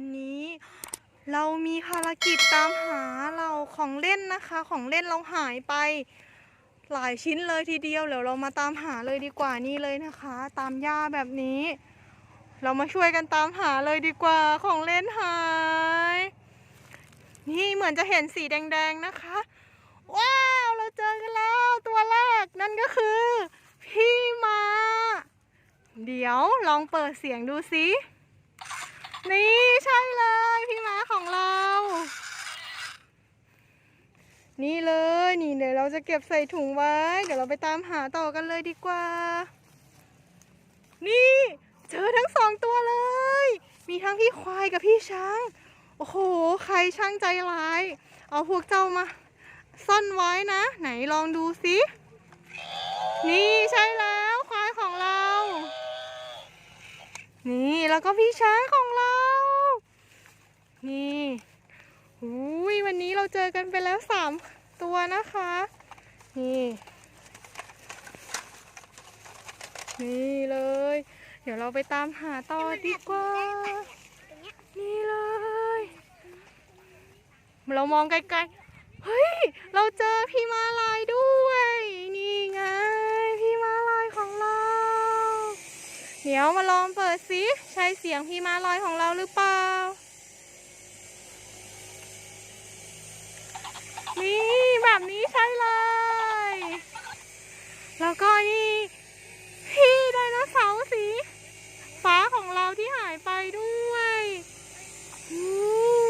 วันนี้ เรามีภารกิจตามหาเราของเล่นนะคะ ของเล่นเราหายไป หลายชิ้นเลยทีเดียวเดี๋ยวเรามาตามหาเลยดีกว่านี่เลยนะคะ ตามหญ้าแบบนี้ เรามาช่วยกันตามหาเลยดีกว่าของเล่นหาย นี่เหมือนจะเห็นสีแดงๆนะคะ ว้าวเราเจอกันแล้วตัวแรกนั่นก็คือ พี่มา เดี๋ยวลองเปิดเสียงดูสิ นี่ใช่เลยพี่ม้าของเรา นี่เลยนี่เดี๋ยวเราจะเก็บใส่ถุงไว้ เดี๋ยวเราไปตามหาต่อกันเลยดีกว่า นี่เจอทั้งสองตัวเลย มีทั้งพี่ควายกับพี่ช้าง โอ้โห ใครช่างใจร้าย เอาพวกเจ้ามา ซ่อนไว้นะ ไหนลองดูสิ นี่ใช่แล้วควายของเรา นี่แล้วก็พี่ช้างของ นี่อุ้ยวันนี้เราเจอกันไปแล้วสามตัวนะคะ นี่ นี่เลย เดี๋ยวเราไปตามหาต่อดีกว่า นี่เลย เรามองไกลๆ เฮ้ย เราเจอพี่มาลายด้วย นี่ไง พี่มาลายของเรา เดี๋ยวมาลองเปิดสิ ใช่เสียงพี่มาลายของเราหรือเปล่า นี่แบบนี้ใช่เลย แล้วก็นี่พี่ไดโนเสาร์สี ฟ้าของเราที่หายไปด้วยอืม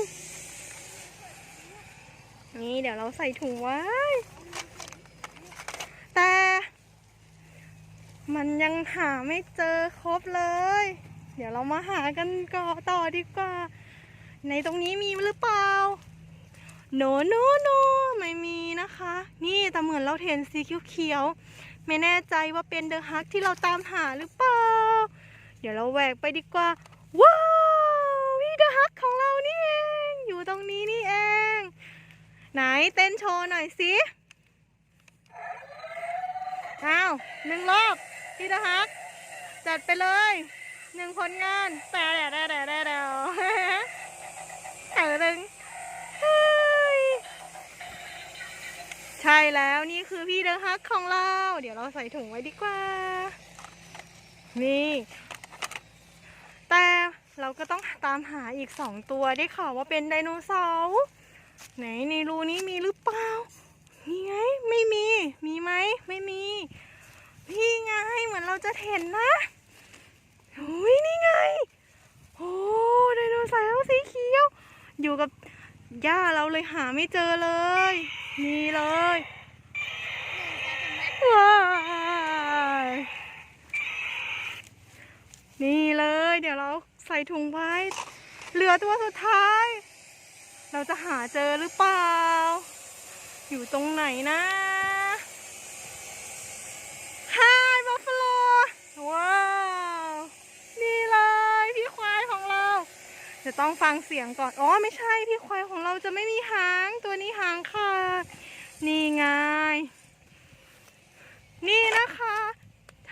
นี่เดี๋ยวเราใส่ถุงไว้ แต่ มันยังหาไม่เจอครบเลย เดี๋ยวเรามาหากันก่อต่อดีกว่า ในตรงนี้มีหรือเปล่าโนโนโนไม่มีนะคะ นี่แต่เหมือนเราเห็นสีเขียวๆไม่แน่ใจว่าเป็นเดอะฮักที่เราตามหาหรือเปล่า เดี๋ยวเราแหวกไปดีกว่า ว้าวพี่เดอะฮักของเรานี่เอง อยู่ตรงนี้นี่เอง ไหน เต้นโชว์หน่อยสิอ้าวหนึ่งรอบพี่เดอะฮัก จัดไปเลยหนึ่งผลงานแต่แดดแดดแดดแดดแดดเออหนึ่งใช่แล้วนี่คือพี่เดอะฮักของเรา เดี๋ยวเราใส่ถุงไว้ดีกว่า นี่ แต่เราก็ต้องตามหาอีกสองตัวได้ข่าวว่าเป็นไดโนเสาร์ ไหนในรูนี้มีหรือเปล่านี่ไงไม่มี มีไหมไม่มี พี่ไงเหมือนเราจะเห็นนะโอ้ยนี่ไงโอ้ไดโนเสาร์สีเขียว อยู่กับย่าเราเลยหาไม่เจอเลย นี่เลยว้ายนี่เลย เดี๋ยวเราใส่ถุงไว้ เหลือตัวสุดท้าย เราจะหาเจอหรือเปล่า อยู่ตรงไหนนะ Hi Buffalo ว้าว นี่เลยพี่ควายของเรา จะต้องฟังเสียงก่อน อ๋อไม่ใช่พี่ควายของเราจะไม่มีหาง ตัวนี้หางค่ะนี่ไง นี่นะคะ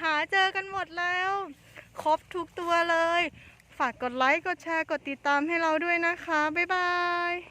หาเจอกันหมดแล้ว ครบทุกตัวเลย ฝากกดไลค์ กดแชร์ กดติดตามให้เราด้วยนะคะ บ๊ายบาย